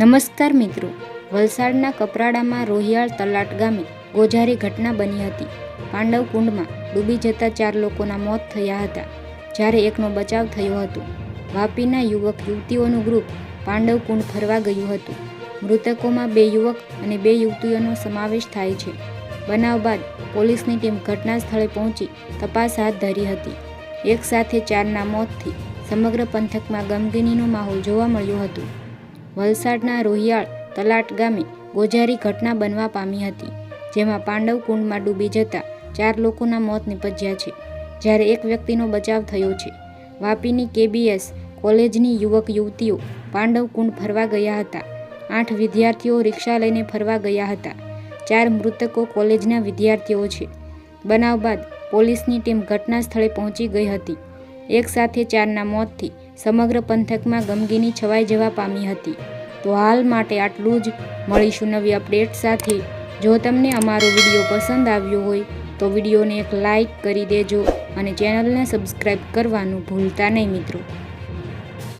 નમસ્કાર મિત્રો. વલસાડના કપરાડામાં રોહિયાળ તલાટ ગામે ગોઝારી ઘટના બની હતી. પાંડવ કુંડમાં ડૂબી જતા ચાર લોકોના મોત થયા હતા, જ્યારે એકનો બચાવ થયો હતો. વાપીના યુવક યુવતીઓનું ગ્રુપ પાંડવ કુંડ ફરવા ગયું હતું. મૃતકોમાં બે યુવક અને બે યુવતીઓનો સમાવેશ થાય છે. બનાવ બાદ પોલીસની ટીમ ઘટના સ્થળે પહોંચી તપાસ હાથ ધરી હતી. એક સાથે ચારના મોતથી સમગ્ર પંથકમાં ગમગીનીનો માહોલ જોવા મળ્યો હતો. વલસાડના રોહિયાળ તલાટ ગામે ગોઝારી ઘટના બનવા પામી હતી, જેમાં પાંડવ કુંડમાં ડૂબી જતા ચાર લોકોના મોત નિપજ્યા છે. જ્યારે એક વ્યક્તિનો બચાવ થયો છે, વાપીની કેબીએસ કોલેજની યુવક યુવતીઓ પાંડવ કુંડ ફરવા ગયા હતા. આઠ વિદ્યાર્થીઓ રિક્ષા લઈને ફરવા ગયા હતા. ચાર મૃતકો કોલેજના વિદ્યાર્થીઓ છે. બનાવ બાદ પોલીસની ટીમ ઘટના સ્થળે પહોંચી ગઈ હતી. એક સાથે ચારના મોતથી સમગ્ર પંથકમાં ગમગીની છવાઈ જવા પામી હતી. તો હાલ માટે આટલું જ મળીશું નવી અપડેટ સાથે. જો તમને અમારો વીડિયો પસંદ આવ્યો હોય, તો વિડીયોને એક લાઈક કરી દેજો અને ચેનલને સબસ્ક્રાઈબ કરવાનું ભૂલતા નહીં મિત્રો.